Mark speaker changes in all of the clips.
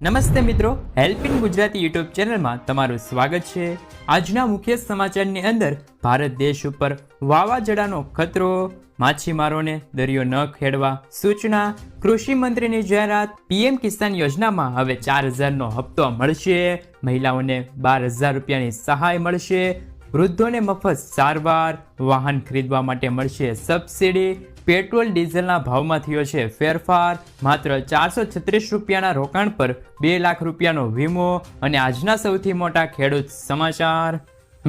Speaker 1: નમસ્તે મિત્રો help Gujarati YouTube ચેનલમાં તમારું સ્વાગત છે. આજના મુખ્ય સમાચારની અંદર ભારત દેશ ઉપર વાવાઝોડાનો ખતરો, માછીમારોને દરિયો ન ખેડવા સૂચના, કૃષિ મંત્રીની જાહેરાત, પીએમ કિસાન યોજનામાં હવે ચાર હજારનો હપ્તો મળશે, મહિલાઓને બાર હજાર રૂપિયાની સહાય મળશે, વૃદ્ધોને મફત સારવાર, વાહન ખરીદવા માટે મળશે સબસિડી પેટ્રોલ ડીઝલના ભાવમાં થયો છે ફેરફાર. માત્ર ચારસો છત્રીસ રૂપિયાના રોકાણ પર બે લાખ રૂપિયાનો વીમો અને આજના સૌથી મોટા ખેડૂત સમાચાર.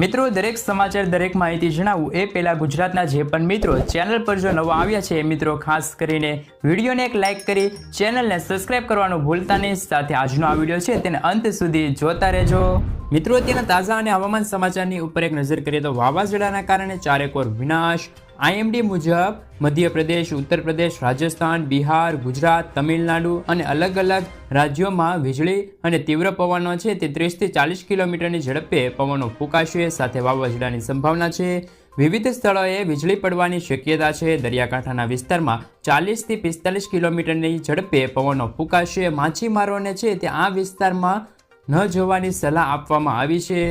Speaker 1: મિત્રો, દરેક સમાચાર, દરેક માહિતી જણાવું એ પહેલા ગુજરાતના જે પણ મિત્રો ચેનલ પર જો નવા આવ્યા છે એ મિત્રો ખાસ કરીને વિડીયોને એક લાઇક કરી ચેનલને સબસ્ક્રાઇબ કરવાનું ભૂલતા નહીં. સાથે આજનો આ વીડિયો છે તેને અંત સુધી જોતા રહેજો. મિત્રો, અત્યારના તાજા અને હવામાન સમાચારની ઉપર એક નજર કરીએ તો વાવાઝોડાના કારણે ચારેકોર વિનાશ આઈએમડી મુજબ મધ્યપ્રદેશ ઉત્તર પ્રદેશ રાજસ્થાન, બિહાર, ગુજરાત, તમિલનાડુ અને અલગ અલગ રાજ્યોમાં વીજળી અને તીવ્ર પવનો છે તે ત્રીસથી ચાલીસ કિલોમીટરની ઝડપે પવનો ફૂંકાશે. સાથે વાવાઝોડાની સંભાવના છે. વિવિધ સ્થળોએ વીજળી પડવાની શક્યતા છે. દરિયાકાંઠાના વિસ્તારમાં ચાલીસથી પિસ્તાલીસ કિલોમીટરની ઝડપે પવનો ફૂંકાશે. માછીમારોને છે તે આ વિસ્તારમાં ન જવાની સલાહ આપવામાં આવી છે.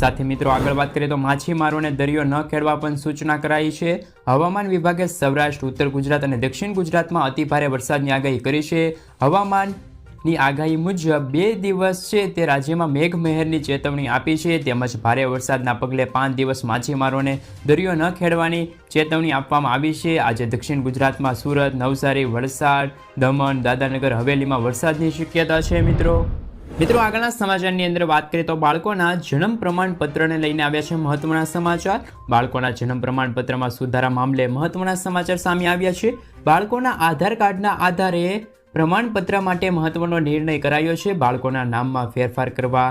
Speaker 1: સાથે મિત્રો આગળ વાત કરીએ તો માછીમારોને દરિયો ન ખેડવા પણ સૂચના કરાઈ છે. હવામાન વિભાગે સૌરાષ્ટ્ર, ઉત્તર ગુજરાત અને દક્ષિણ ગુજરાતમાં અતિભારે વરસાદની આગાહી કરી છે. હવામાનની આગાહી મુજબ બે દિવસ છે તે રાજ્યમાં મેઘમહેરની ચેતવણી આપી છે. તેમજ ભારે વરસાદના પગલે પાંચ દિવસ માછીમારોને દરિયો ન ખેડવાની ચેતવણી આપવામાં આવી છે. આજે દક્ષિણ ગુજરાતમાં સુરત, નવસારી, વલસાડ, દમણ દાદાનગર હવેલીમાં વરસાદની શક્યતા છે મિત્રો. મિત્રો, આગળના સમાચારની અંદર વાત કરીએ તો બાળકોના જન્મ પ્રમાણપત્રને લઈને આવ્યા છે મહત્વના સમાચાર. બાળકોના જન્મ પ્રમાણપત્રમાં સુધારા મામલે મહત્વના સમાચાર સામે આવ્યા છે. બાળકોના આધાર કાર્ડના આધારે પ્રમાણપત્ર માટે મહત્વનો નિર્ણય કરાયો છે. બાળકોના નામમાં ફેરફાર કરવા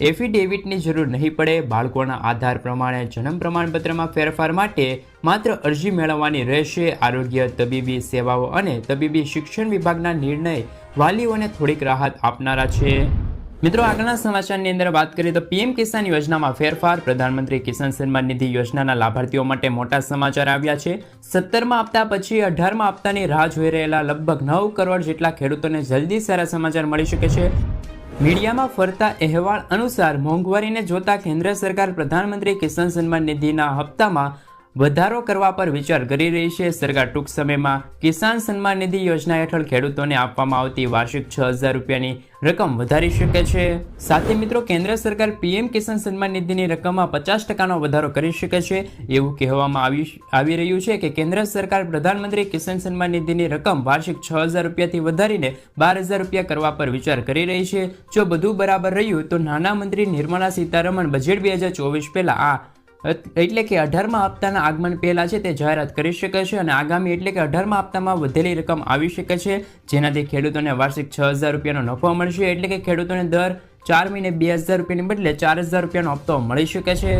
Speaker 1: એફિડેવિટની જરૂર નહીં પડે. બાળકોના આધાર પ્રમાણે જન્મ પ્રમાણપત્રમાં ફેરફાર માટે માત્ર અરજી મેળવવાની રહેશે. આરોગ્ય, તબીબી સેવાઓ અને તબીબી શિક્ષણ વિભાગના નિર્ણય વાલીઓને થોડીક રાહત આપનારા છે. મિત્રો, આગળના સમાચારની અંદર વાત કરીએ તો પીએમ કિસાન યોજનામાં ફેરફાર, પ્રધાનમંત્રી કિસાન સન્માન નિધિ યોજનાના લાભાર્થીઓ માટે મોટા સમાચાર આવ્યા છે. સત્તરમાં આપતા પછી અઢારમાં આપતાની રાહ જોઈ રહેલા લગભગ નવ કરોડ જેટલા ખેડૂતોને જલ્દી સારા સમાચાર મળી શકે છે. મીડિયામાં ફરતા અહેવાલ અનુસાર મોંઘવારીને જોતા કેન્દ્ર સરકાર પ્રધાનમંત્રી કિસાન સન્માન નિધિના હપ્તામાં વધારો કરવા પર વિચાર કરી રહી છે. સરકાર ટૂંક સમયમાં કિસાન સન્માન નિધિ યોજના હેઠળ ખેડૂતોને આપવામાં આવતી વાર્ષિક છ હજાર રૂપિયાની રકમ વધારી શકે છે. સાથે મિત્રો, કેન્દ્ર સરકાર પીએમ કિસાન સન્માન નિધિની રકમમાં પચાસ ટકાનો વધારો કરી શકે છે. એવું કહેવામાં આવી આવી રહ્યું છે કે કેન્દ્ર સરકાર પ્રધાનમંત્રી કિસાન સન્માન નિધિની રકમ વાર્ષિક છ હજાર રૂપિયાથી વધારીને બાર હજાર રૂપિયા કરવા પર વિચાર કરી રહી છે. જો બધું બરાબર રહ્યું તો નાણાં મંત્રી નિર્મલા સીતારમણ બજેટ બે હજાર ચોવીસ પહેલાં આ એટલે કે અઢારમાં હપ્તાના આગમન પહેલાં છે તે જાહેરાત કરી શકે છે અને આગામી એટલે કે અઢારમાં હપ્તામાં વધેલી રકમ આવી શકે છે, જેનાથી ખેડૂતોને વાર્ષિક છ હજાર રૂપિયાનો નફો મળશે. એટલે કે ખેડૂતોને દર ચાર મહિને બે હજાર રૂપિયાની બદલે ચાર હજાર રૂપિયાનો હપ્તો મળી શકે છે.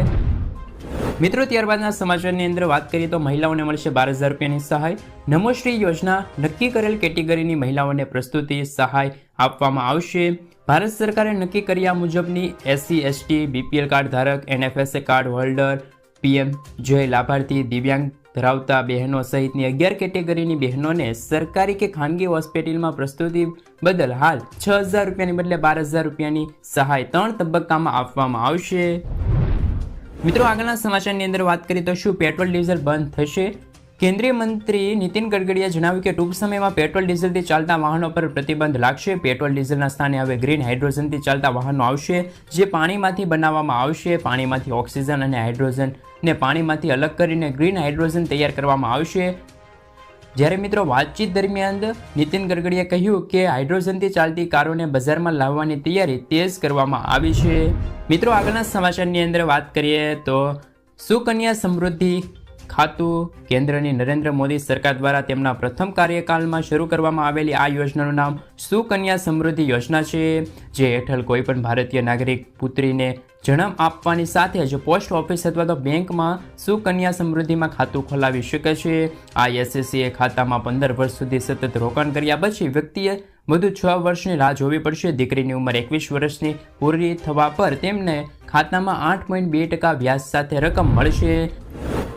Speaker 1: મિત્રો, ત્યારબાદના સમાચારની અંદર વાત કરીએ તો મહિલાઓને મળશે બાર હજાર રૂપિયાની સહાય. નમોશ્રી યોજના નક્કી કરેલ કેટેગરીની મહિલાઓને પ્રસ્તુતિ સહાય આપવામાં આવશે. ભારત સરકારે નક્કી કર્યા મુજબની એસસી, એસટી, બીપીએલ કાર્ડ ધારક, NFSA card holder, PM Jay લાભાર્થી દિવ્યાંગ ધરાવતા બહેનો સહિતની અગિયાર કેટેગરીની બહેનોને સરકારી કે ખાનગી હોસ્પિટલમાં પ્રસ્તુતિ બદલ હાલ છ હજાર રૂપિયાની બદલે બાર હજાર રૂપિયાની સહાય ત્રણ તબક્કામાં આપવામાં આવશે. મિત્રો, આગળના સમાચારની અંદર વાત કરીએ તો શું પેટ્રોલ, ડીઝલ બંધ થશે? કેન્દ્રીય મંત્રી નીતિન ગડકરીએ જણાવ્યું કે ટૂંક સમયમાં પેટ્રોલ, ડીઝલથી ચાલતા વાહનો પર પ્રતિબંધ લાગશે. પેટ્રોલ, ડીઝલના સ્થાને હવે ગ્રીન હાઇડ્રોજનથી ચાલતા વાહનો આવશે, જે પાણીમાંથી બનાવવામાં આવશે. પાણીમાંથી ઓક્સિજન અને હાઇડ્રોજનને પાણીમાંથી અલગ કરીને ગ્રીન હાઇડ્રોજન તૈયાર કરવામાં આવશે. જ્યારે મિત્રો વાતચીત દરમિયાન નીતિન ગડકરીએ કહ્યું કે હાઇડ્રોજનથી ચાલતી કારોને બજારમાં લાવવાની તૈયારી તેજ કરવામાં આવી છે. મિત્રો, આગળના સમાચારની અંદર વાત કરીએ તો સુકન્યા સમૃદ્ધિ ખાતું કેન્દ્રની નરેન્દ્ર મોદી સરકાર દ્વારા તેમના પ્રથમ કાર્યકાળમાં શરૂ કરવામાં આવેલી આ યોજનાનું નામ સુકન્યા સમૃદ્ધિ યોજના છે, જે હેઠળ કોઈપણ ભારતીય નાગરિક પુત્રીને જન્મ આપવાની સાથે જ પોસ્ટ ઓફિસ અથવા તો બેંકમાં સુકન્યા સમૃદ્ધિમાં ખાતું ખોલાવી શકે છે. આ એસએસસીએ ખાતામાં પંદર વર્ષ સુધી સતત રોકાણ કર્યા પછી વ્યક્તિએ વધુ છ વર્ષની રાહ જોવી પડશે. દીકરીની ઉંમર એકવીસ વર્ષની પૂરી થવા પર તેમને ખાતામાં આઠ પોઈન્ટ બે ટકા વ્યાજ સાથે રકમ મળશે.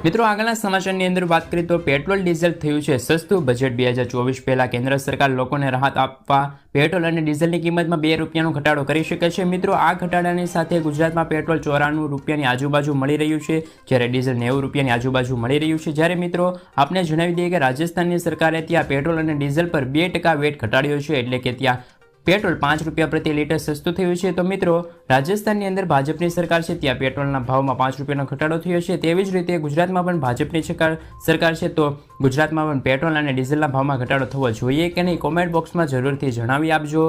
Speaker 1: મિત્રો, આગળના સમાચારની અંદર વાત કરીએ તો પેટ્રોલ, ડીઝલ થયું છે સસ્તું. બજેટ બે હજાર ચોવીસ પહેલાં કેન્દ્ર સરકાર લોકોને રાહત આપવા પેટ્રોલ અને ડીઝલની કિંમતમાં બે રૂપિયાનો ઘટાડો કરી શકે છે. મિત્રો, આ ઘટાડાની સાથે ગુજરાતમાં પેટ્રોલ ચોરાણું રૂપિયાની આજુબાજુ મળી રહ્યું છે, જ્યારે ડીઝલ નેવું રૂપિયાની આજુબાજુ મળી રહ્યું છે. જ્યારે મિત્રો, આપને જણાવી દઈએ કે રાજસ્થાનની સરકારે ત્યાં પેટ્રોલ અને ડીઝલ પર બે ટકા વેટ ઘટાડ્યો છે, એટલે કે ત્યાં પેટ્રોલ પાંચ રૂપિયા પ્રતિ લીટર સસ્તું થયું છે. તો મિત્રો, રાજસ્થાનની અંદર ભાજપની સરકાર છે, ત્યાં પેટ્રોલના ભાવમાં પાંચ રૂપિયાનો ઘટાડો થયો છે. તેવી જ રીતે ગુજરાતમાં પણ ભાજપની સરકાર છે, તો ગુજરાતમાં પણ પેટ્રોલ અને ડીઝલના ભાવમાં ઘટાડો થવો જોઈએ કે નહીં? કોમેન્ટ બોક્સમાં જરૂરથી જણાવી આપજો.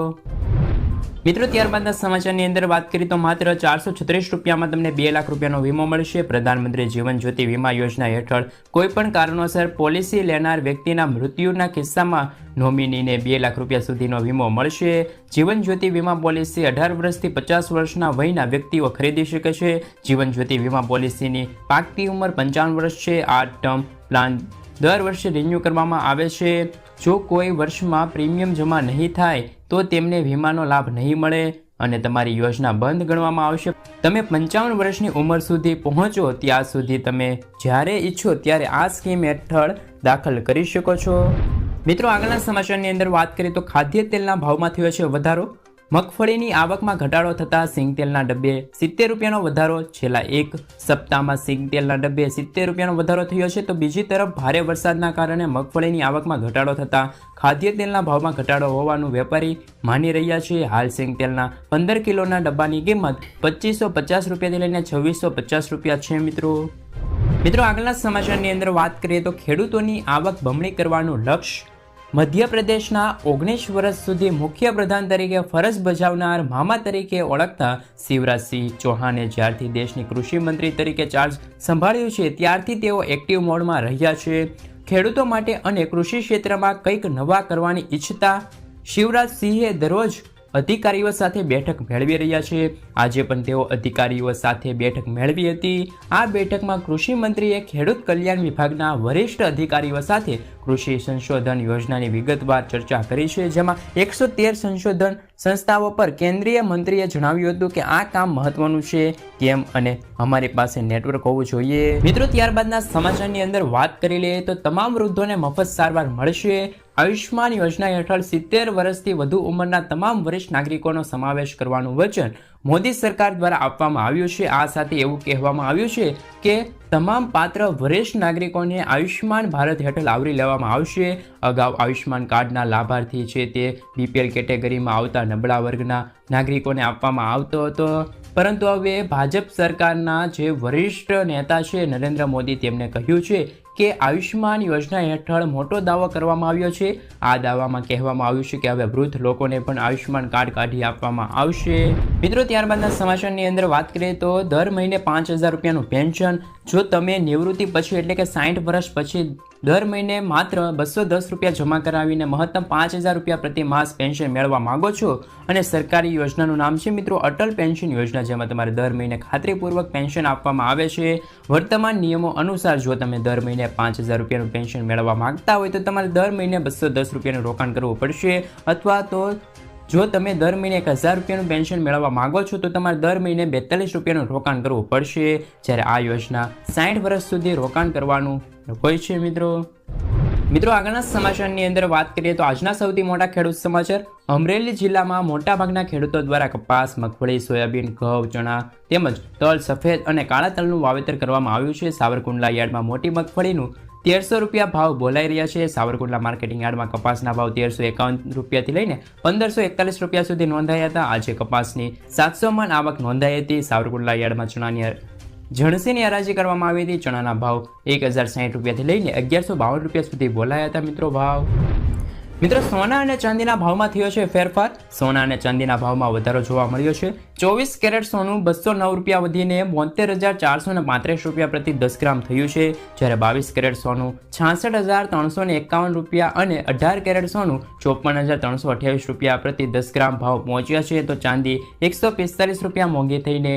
Speaker 1: મિત્રો, ત્યારબાદના સમાચારની અંદર વાત કરીએ તો માત્ર ચારસો છત્રીસ રૂપિયામાં તમને બે લાખ રૂપિયાનો વીમો મળશે. પ્રધાનમંત્રી જીવન જ્યોતિ વીમા યોજના હેઠળ કોઈપણ કારણોસર પોલિસી લેનાર વ્યક્તિના મૃત્યુના કિસ્સામાં નોમિનીને બે લાખ રૂપિયા સુધીનો વીમો મળશે. જીવન જ્યોતિ વીમા પોલિસી અઢાર વર્ષથી પચાસ વર્ષના વયના વ્યક્તિઓ ખરીદી શકે છે. જીવન જ્યોતિ વીમા પોલિસીની પાકતી ઉંમર પંચાવન વર્ષ છે. આ ટર્મ પ્લાન દર વર્ષે રિન્યૂ કરવામાં આવે છે. જો કોઈ વર્ષમાં પ્રીમિયમ જમા નહીં થાય તો તેમને વીમાનો લાભ નહીં મળે અને તમારી યોજના બંધ ગણવામાં આવશે. તમે પંચાવન વર્ષની ઉંમર સુધી પહોંચો ત્યાં સુધી તમે જ્યારે ઈચ્છો ત્યારે આ સ્કીમ હેઠળ દાખલ કરી શકો છો. મિત્રો, આગળના સમાચારની અંદર વાત કરીએ તો ખાદ્ય તેલના ભાવમાં થયો છે વધારો. મગફળીની આવકમાં ઘટાડો થતાં સિંગ તેલના ડબ્બે સિત્તેર રૂપિયાનો વધારો, છેલ્લા એક સપ્તાહમાં સિંગ તેલના ડબ્બે સિત્તેર રૂપિયાનો વધારો થયો છે. તો બીજી તરફ ભારે વરસાદના કારણે મગફળીની આવકમાં ઘટાડો થતાં ખાદ્ય તેલના ભાવમાં ઘટાડો હોવાનું વેપારી માની રહ્યા છે. હાલ સિંગ તેલના પંદર કિલોના ડબ્બાની કિંમત પચીસો પચાસ રૂપિયાથી લઈને છવ્વીસો પચાસ રૂપિયા છે મિત્રો. મિત્રો, આગળના સમાચારની અંદર વાત કરીએ તો ખેડૂતોની આવક બમણી કરવાનું લક્ષ્ય મધ્યપ્રદેશના ઓગણીસ વર્ષ સુધી મુખ્યપ્રધાન તરીકે ફરજ બજાવનાર મામા તરીકે ઓળખતા શિવરાજસિંહ ચૌહાણે જ્યારથી દેશની કૃષિ મંત્રી તરીકે ચાર્જ સંભાળ્યું છે, ત્યારથી તેઓ એક્ટિવ મોડમાં રહ્યા છે. ખેડૂતો માટે અને કૃષિ ક્ષેત્રમાં કંઈક નવા કરવાની ઈચ્છતા શિવરાજસિંહે દરરોજ અધિકારીઓ સાથે બેઠક મેળવી રહ્યા છે. આજે પણ તેઓ અધિકારીઓ સાથે બેઠક મેળવી હતી. આ બેઠકમાં કૃષિ મંત્રીએ ખેડૂત કલ્યાણ વિભાગના વરિષ્ઠ અધિકારીઓ સાથે કૃષિ સંશોધન યોજનાની વિગતવાર ચર્ચા કરી છે, જેમાં એકસો તેર સંશોધન સંસ્થાઓ પર કેન્દ્રીય મંત્રીએ જણાવ્યું હતું કે આ કામ મહત્વનું છે. કેમ અને અમારી પાસે નેટવર્ક હોવું જોઈએ. મિત્રો, ત્યારબાદના સમાચારની અંદર વાત કરી લઈએ તો તમામ વૃદ્ધોને મફત સારવાર મળશે. આયુષ્માન યોજના હેઠળ સિત્તેર વર્ષથી વધુ ઉંમરના તમામ વરિષ્ઠ નાગરિકોનો સમાવેશ કરવાનું વચન મોદી સરકાર દ્વારા આપવામાં આવ્યું છે. આ સાથે એવું કહેવામાં આવ્યું છે કે તમામ પાત્ર વરિષ્ઠ નાગરિકોને આયુષ્માન ભારત હેઠળ આવરી લેવામાં આવશે. અગાઉ આયુષ્માન કાર્ડના લાભાર્થી છે તે બીપીએલ કેટેગરીમાં આવતા નબળા વર્ગના નાગરિકોને આપવામાં આવતો હતો. પરંતુ હવે ભાજપ સરકારના જે વરિષ્ઠ નેતા છે નરેન્દ્ર મોદી તેમણે કહ્યું છે કે આયુષ્માન યોજના હેઠળ મોટો દાવો કરવામાં આવ્યો છે. આ દાવામાં કહેવામાં આવ્યું છે કે હવે વૃદ્ધ લોકોને પણ આયુષ્યમાન કાર્ડ કાઢી આપવામાં આવશે. મિત્રો, ત્યારબાદના સમાચારની અંદર વાત કરીએ તો દર મહિને પાંચ હજાર રૂપિયાનું પેન્શન જો તમે નિવૃત્તિ પછી, એટલે કે સાઠ વર્ષ પછી દર મહિને માત્ર બસો દસ રૂપિયા જમા કરાવીને મહત્તમ પાંચ હજાર રૂપિયા પ્રતિ માસ પેન્શન મેળવવા માંગો છો? અને સરકારી યોજનાનું નામ છે મિત્રો અટલ પેન્શન યોજના, જેમાં તમારે દર મહિને ખાતરીપૂર્વક પેન્શન આપવામાં આવે છે. વર્તમાન નિયમો અનુસાર જો તમે દર મહિને પાંચ હજાર રૂપિયાનું પેન્શન મેળવવા માંગતા હોય તો તમારે દર મહિને બસો દસ રૂપિયાનું રોકાણ કરવું પડશે. અથવા તો જો તમે દર મહિને એક હજાર રૂપિયાનું પેન્શન મેળવવા માંગો છો, તો તમારે દર મહિને બેતાલીસ રૂપિયાનું રોકાણ કરવું પડશે. જ્યારે આ યોજના સાઠ વર્ષ સુધી રોકાણ કરવાનું હોય છે, મિત્રો. મિત્રો, આગળના સમાચારની અંદર વાત કરીએ તો આજના સૌથી મોટા ખેડૂત સમાચાર. અમરેલી જિલ્લામાં મોટાભાગના ખેડૂતો દ્વારા કપાસ, મગફળી, સોયાબીન, ઘઉં, ચણા તેમજ તલ, સફેદ અને કાળા તલનું વાવેતર કરવામાં આવ્યું છે. સાવરકુંડલા યાર્ડમાં મોટી મગફળીનું તેરસો રૂપિયા ભાવ બોલાઈ રહ્યા છે. સાવરકુંડલા માર્કેટિંગ યાર્ડમાં કપાસના ભાવ તેરસો એકાવન રૂપિયાથી લઈને પંદરસો એકતાલીસ રૂપિયા સુધી નોંધાયા હતા. આજે કપાસની સાતસો મણ આવક નોંધાઈ હતી. સાવરકુંડલા યાર્ડમાં ચણાની જણસીની હરાજી કરવામાં આવી હતી. ચણાના ભાવ એક હજાર સાઠ રૂપિયાથી લઈને અગિયારસો બાવન રૂપિયા સુધી બોલાયા હતા મિત્રો ભાવ. મિત્રો, સોના અને ચાંદીના ભાવમાં થયો છે ફેરફાર. સોના અને ચાંદીના ભાવમાં વધારો જોવા મળ્યો છે. ચોવીસ કેરેટ સોનું બસો નવ રૂપિયા વધીને બોતેર હજાર ચારસો ને પાંત્રીસ રૂપિયા પ્રતિ દસ ગ્રામ થયું છે. જ્યારે બાવીસ કેરેટ સોનું છાસઠ હજાર ત્રણસો ને એકાવન રૂપિયા અને અઢાર કેરેટ સોનું ચોપન હજાર ત્રણસો અઠ્યાવીસ રૂપિયા પ્રતિ દસ ગ્રામ ભાવ પહોંચ્યા છે. તો ચાંદી એકસો પિસ્તાલીસ રૂપિયા મોંઘી થઈને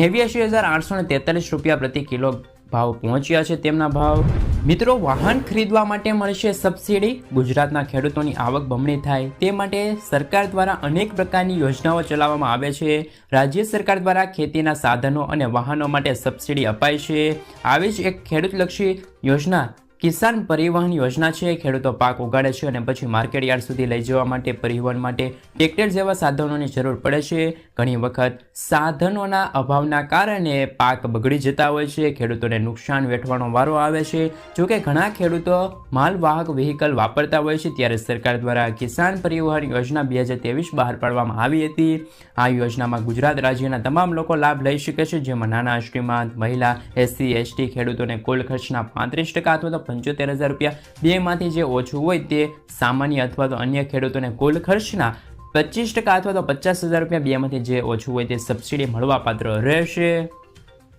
Speaker 1: નેવ્યાસી હજાર આઠસો ને તેતાલીસ રૂપિયા પ્રતિ કિલો ભાવ પહોંચ્યા છે તેમના ભાવ. મિત્રો, વાહન ખરીદવા માટે મળશે સબસિડી. ગુજરાતના ખેડૂતોની આવક બમણી થાય. તે માટે સરકાર દ્વારા અનેક પ્રકારની યોજનાઓ ચલાવવામાં આવે છે. રાજ્ય સરકાર દ્વારા ખેતીના સાધનો અને વાહનો માટે સબસિડી અપાય છે. આવી જ એક ખેડૂતલક્ષી યોજના કિસાન પરિવહન યોજના છે, ખેડૂતો પાક ઉગાડે છે અને પછી માર્કેટ યાર્ડ સુધી લઈ જવા માટે, પરિવહન માટે ટ્રેક્ટર જેવા સાધનોની જરૂર પડે છે. ઘણી વખત સાધનોના અભાવના કારણે પાક બગડી જતા હોય છે, ખેડૂતોને નુકસાન વેઠવાનો વારો આવે છે. જોકે ઘણા ખેડૂતો માલવાહક વ્હીકલ વાપરતા હોય છે, ત્યારે સરકાર દ્વારા કિસાન પરિવહન યોજના બે હજાર ત્રેવીસ બહાર પાડવામાં આવી હતી. આ યોજનામાં ગુજરાત રાજ્યના તમામ લોકો લાભ લઈ શકે છે, જેમાં નાના શ્રીમંત, મહિલા, એસસી, એસટી ખેડૂતોને કુલ ખર્ચના પાંત્રીસ ટકા અથવા તો પંચોતેર હજાર રૂપિયા. બેમાંથી જે ઓછું હોય તે સામાન્ય અથવા તો અન્ય ખેડૂતોને કુલ ખર્ચના પચીસ ટકા અથવા તો પચાસ હજાર રૂપિયા બેમાંથી જે ઓછું હોય તે સબસિડી મળવાપાત્ર રહેશે.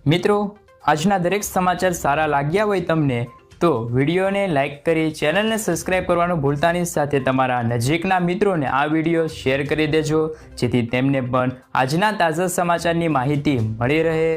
Speaker 1: મિત્રો, આજના દરેક સમાચાર સારા લાગ્યા હોય તમને તો વિડીયોને લાઇક કરી, ચેનલને સબસ્ક્રાઇબ કરવાનું ભૂલતાની સાથે તમારા નજીકના મિત્રોને આ વીડિયો શેર કરી દેજો, જેથી તેમને પણ આજના તાજા સમાચારની માહિતી મળી રહે.